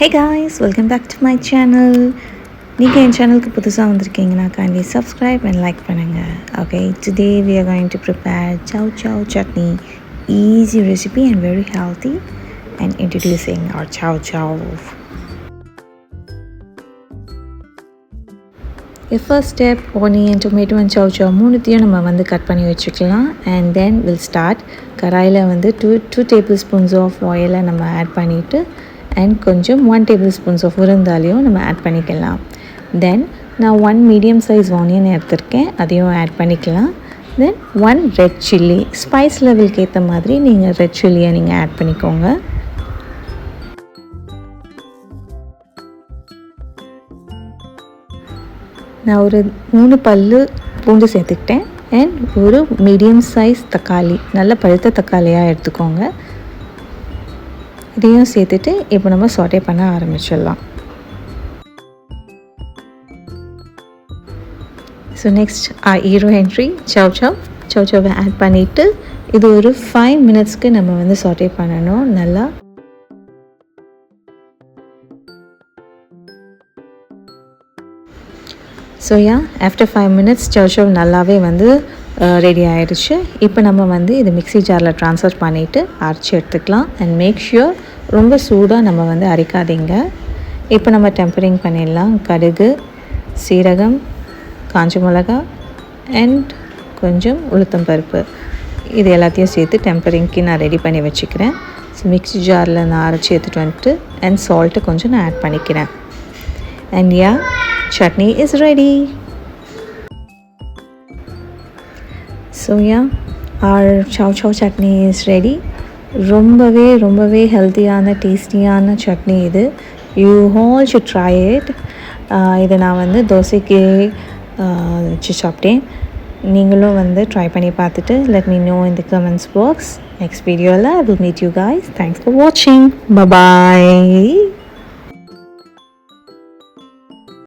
Hey guys welcome back to my channel நீங்கள் என் சேனலுக்கு புதுசாக வந்திருக்கீங்கன்னா கைண்ட்லி சப்ஸ்கிரைப் அண்ட் லைக் பண்ணுங்கள் okay today we are going to prepare chow chow chutney easy recipe and very healthy and introducing our chow chow first step onion tomato and chow chow மூணுத்தையும் நம்ம வந்து cut பண்ணி வச்சுக்கலாம். And then will start கடாயில் வந்து two two tablespoons of ஆயிலை நம்ம add பண்ணிவிட்டு அண்ட் கொஞ்சம் ஒன் டேபிள் ஸ்பூன்ஸ் ஆஃப் உருந்தாலையும் நம்ம ஆட் பண்ணிக்கலாம். தென் நான் ஒன் மீடியம் சைஸ் ஆனியன் எடுத்திருக்கேன். அதையும் ஆட் பண்ணிக்கலாம். Then one red chilli spice லெவலுக்கு ஏற்ற மாதிரி நீங்கள் ரெட் சில்லியை நீங்கள் ஆட் பண்ணிக்கோங்க. நான் ஒரு மூணு பல்லு பூண்டு சேர்த்துக்கிட்டேன். அண்ட் ஒரு மீடியம் சைஸ் தக்காளி. நல்ல பழுத்த தக்காளியாக எடுத்துக்கோங்க. இதையும் சேர்த்துட்டு இப்போ நம்ம சாட்டே பண்ண ஆரம்பிச்சிடலாம். So next hero entry chow chow chow சவ்வை add பண்ணிவிட்டு இது ஒரு ஃபைவ் மினிட்ஸ்க்கு நம்ம வந்து சாட்டே பண்ணணும் நல்லா. So ya after five minutes chow chow நல்லாவே வந்து uh, ரெடி ஆயிடுச்சு. இப்போ நம்ம வந்து இது மிக்ஸி ஜாரில் ட்ரான்ஸ்ஃபர் பண்ணிவிட்டு அரைச்சி எடுத்துக்கலாம். அண்ட் மேக் ஷுர் ரொம்ப சூடாக நம்ம வந்து அரைக்காதீங்க. இப்போ நம்ம டெம்பரிங் பண்ணிடலாம். கடுகு சீரகம் காஞ்ச மிளகா அண்ட் கொஞ்சம் உளுத்தம் பருப்பு. இது எல்லாத்தையும் சேர்த்து டெம்பரிங்க்கு நான் ரெடி பண்ணி வச்சுக்கிறேன். ஸோ மிக்ஸி ஜாரில் நான் அரைச்சி எடுத்துகிட்டு வந்துட்டு அண்ட் சால்ட்டு கொஞ்சம் நான் ஆட் பண்ணிக்கிறேன். And yeah chutney is ready so yeah our chow chow chutney is ready ரொம்பவே ரொம்பவே ஹெல்த்தியான டேஸ்டியான சட்னி இது. You all should try it இதை நான் வந்து தோசைக்கு வச்சு சாப்பிட்டேன். நீங்களும் வந்து ட்ரை பண்ணி பார்த்துட்டு let me know in the comments box next வீடியோவில் will meet you guys thanks for வாட்சிங் பபாய்